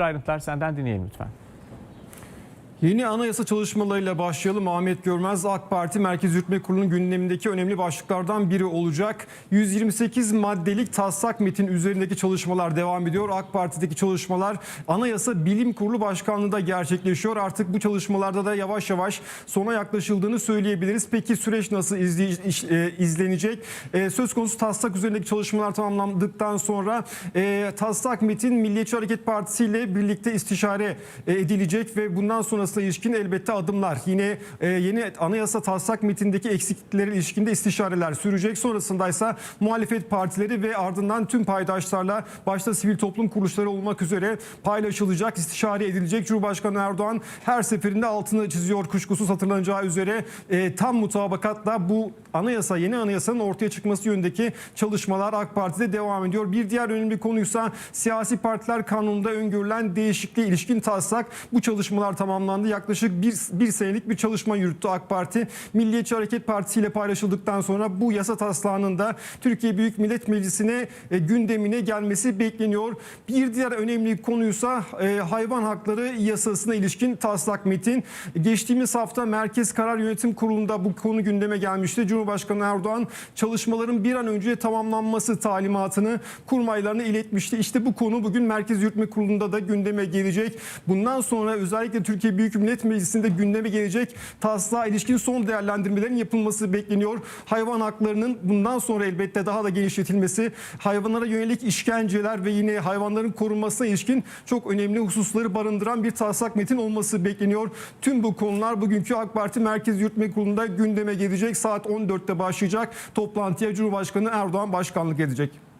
Ayrıntılar senden dinleyelim lütfen. Yeni anayasa çalışmalarıyla başlayalım. Ahmet Görmez AK Parti Merkez Yürütme Kurulu'nun gündemindeki önemli başlıklardan biri olacak. 128 maddelik taslak metin üzerindeki çalışmalar devam ediyor. AK Parti'deki çalışmalar Anayasa Bilim Kurulu Başkanlığı'nda gerçekleşiyor. Artık bu çalışmalarda da yavaş yavaş sona yaklaşıldığını söyleyebiliriz. Peki süreç nasıl e, izlenecek? E, söz konusu taslak üzerindeki çalışmalar tamamlandıktan sonra e, taslak metin Milliyetçi Hareket Partisi ile birlikte istişare edilecek ve bundan sonrasına ilişkin elbette adımlar. Yine e, yeni anayasa taslak metindeki eksikliklere ilişkinde istişareler sürecek. Sonrasında ise muhalefet partileri ve ardından tüm paydaşlarla başta sivil toplum kuruluşları olmak üzere paylaşılacak, istişare edilecek. Cumhurbaşkanı Erdoğan her seferinde altını çiziyor kuşkusuz hatırlanacağı üzere e, tam mutabakatla bu anayasa yeni anayasanın ortaya çıkması yönündeki çalışmalar AK Parti'de devam ediyor. Bir diğer önemli konuysa siyasi partiler kanununda öngörülen değişikliğe ilişkin taslak. Bu çalışmalar tamamlandı. Yaklaşık bir, bir senelik bir çalışma yürüttü AK Parti. Milliyetçi Hareket Partisi ile paylaşıldıktan sonra bu yasa taslağının da Türkiye Büyük Millet Meclisi'ne e, gündemine gelmesi bekleniyor. Bir diğer önemli konuysa e, hayvan hakları yasasına ilişkin taslak metin. Geçtiğimiz hafta Merkez Karar Yönetim Kurulu'nda bu konu gündeme gelmişti. Cumhurbaşkanı Erdoğan çalışmaların bir an önce tamamlanması talimatını kurmaylarına iletmişti. İşte bu konu bugün Merkez Yürütme Kurulu'nda da gündeme gelecek. Bundan sonra özellikle Türkiye Büyük Millet Meclisi'nde gündeme gelecek taslağa ilişkin son değerlendirmelerin yapılması bekleniyor. Hayvan haklarının bundan sonra elbette daha da genişletilmesi, hayvanlara yönelik işkenceler ve yine hayvanların korunmasına ilişkin çok önemli hususları barındıran bir taslak metin olması bekleniyor. Tüm bu konular bugünkü AK Parti Merkez Yürütme Kurulu'nda gündeme gelecek. Saat 14'te başlayacak toplantıya Cumhurbaşkanı Erdoğan başkanlık edecek.